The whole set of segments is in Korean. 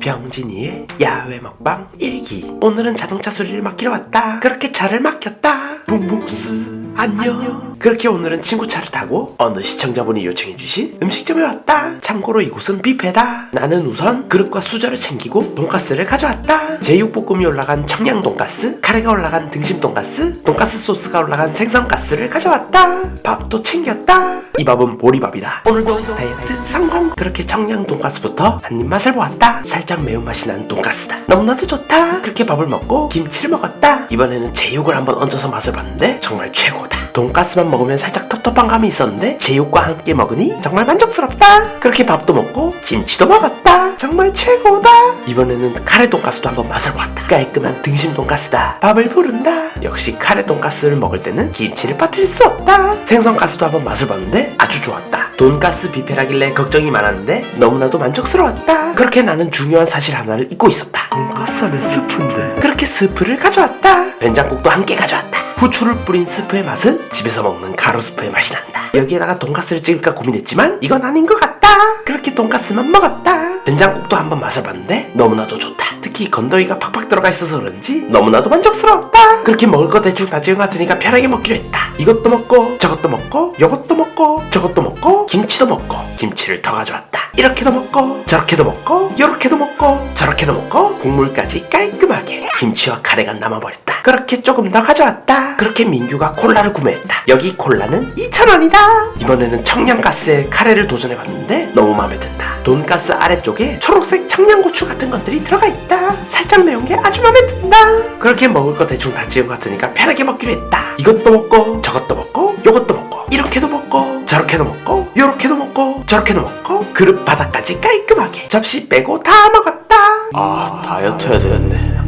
병진이의 야외 먹방 일기. 오늘은 자동차 수리를 맡기러 왔다. 그렇게 차를 맡겼다. 붕붕스 안녕. 그렇게 오늘은 친구 차를 타고 어느 시청자분이 요청해주신 음식점에 왔다. 참고로 이곳은 뷔페다. 나는 우선 그릇과 수저를 챙기고 돈가스를 가져왔다. 제육볶음이 올라간 청양 돈가스 카레가 올라간 등심 돈가스 돈가스 소스가 올라간 생선 가스를 가져왔다. 밥도 챙겼다. 이 밥은 보리밥이다. 오늘도 다이어트 성공. 그렇게 청양 돈가스부터 한입 맛을 보았다. 살짝 매운맛이 나는 돈가스다. 너무나도 좋다. 그렇게 밥을 먹고 김치를 먹었다. 이번에는 제육을 한번 얹어서 맛을 봤는데 정말 최고 다. 돈가스만 먹으면 살짝 텁텁한 감이 있었는데 제육과 함께 먹으니 정말 만족스럽다. 그렇게 밥도 먹고 김치도 먹었다. 정말 최고다. 이번에는 카레 돈가스도 한번 맛을 보았다. 깔끔한 등심 돈가스다. 밥을 부른다. 역시 카레 돈가스를 먹을 때는 김치를 빠뜨릴 수 없다. 생선 가스도 한번 맛을 봤는데 아주 좋았다. 돈가스 뷔페라길래 걱정이 많았는데 너무나도 만족스러웠다. 그렇게 나는 중요한 사실 하나를 잊고 있었다. 돈가스 안에 스프인데. 그렇게 스프를 가져왔다 된장국도 함께 가져왔다. 후추를 뿌린 스프의 맛은 집에서 먹는 가루 스프의 맛이 난다. 여기에다가 돈가스를 찍을까 고민했지만 이건 아닌 것 같다. 그렇게 돈가스만 먹었다. 된장국도 한번 맛을 봤는데 너무나도 좋다. 특히 건더기가 팍팍 들어가 있어서 그런지 너무나도 만족스러웠다. 그렇게 먹을 거 대충 다 지은 것 같으니까 편하게 먹기로 했다. 이것도 먹고 저것도 먹고 요것도 먹고 저것도 먹고 김치도 먹고 김치를 더 가져왔다. 이렇게도 먹고 저렇게도 먹고 요렇게도 먹고 저렇게도 먹고 국물까지 깔끔하게 김치와 카레가 남아버렸다 그렇게 조금 더 가져왔다. 그렇게 민규가 콜라를 구매했다. 여기 콜라는 2,000원이다. 이번에는 청양가스에 카레를 도전해봤는데 너무 마음에 든다. 돈가스 아래쪽에 초록색 청양고추 같은 것들이 들어가 있다. 살짝 매운 게 아주 마음에 든다. 그렇게 먹을 거 대충 다 지은 것 같으니까 편하게 먹기로 했다. 이것도 먹고 저것도 먹고 요것도 먹고 이렇게도 먹고 저렇게도 먹고 요렇게도 먹고 저렇게도 먹고 그릇 바닥까지 깔끔하게 접시 빼고 다 먹었다. 아 다이어트 해야 되는데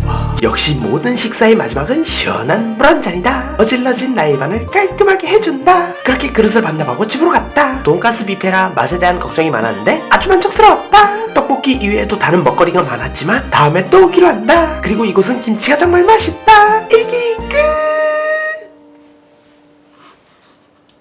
역시 모든 식사의 마지막은 시원한 물 한 잔이다. 어질러진 나의 반을 깔끔하게 해준다. 그렇게 그릇을 반납하고 집으로 갔다. 돈가스 뷔페라 맛에 대한 걱정이 많았는데 아주 만족스러웠다. 떡볶이 이외에도 다른 먹거리가 많았지만 다음에 또 오기로 한다. 그리고 이곳은 김치가 정말 맛있다. 일기 끝!